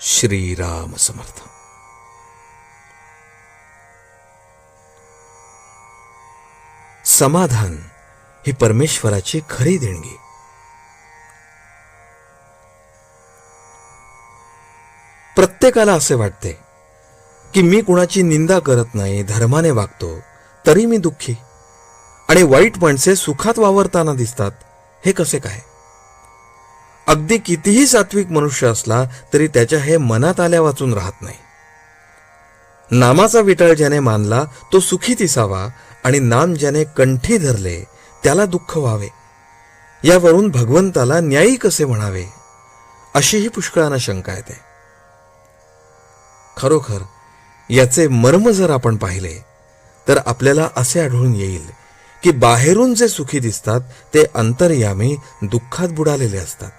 श्रीराम समर्थ समाधान ही परमेश्वराची खरी देणगी. प्रत्येकाला असे वाटते की मी कुणाची निंदा करत नाही धर्माने वागतो तरी मी दुःखी. आणि वाईट माणसे सुखात वावरताना दिसतात हे कसे काय? अगदी कितीही सात्विक मनुष्य असला तरी त्याच्या हे मनात आल्या वाचून राहत नाही. नामाचा विटाळ ज्याने मानला तो सुखी दिसावा आणि नाम ज्याने कंठी धरले त्याला दुःख व्हावे. यावरून भगवंताला न्यायी कसे म्हणावे? अशीही पुष्कळांना शंका येते. खरोखर याचे मर्म जर आपण पाहिले तर आपल्याला असे आढळून येईल की बाहेरून जे सुखी दिसतात ते अंतर्यामी दुःखात बुडालेले असतात.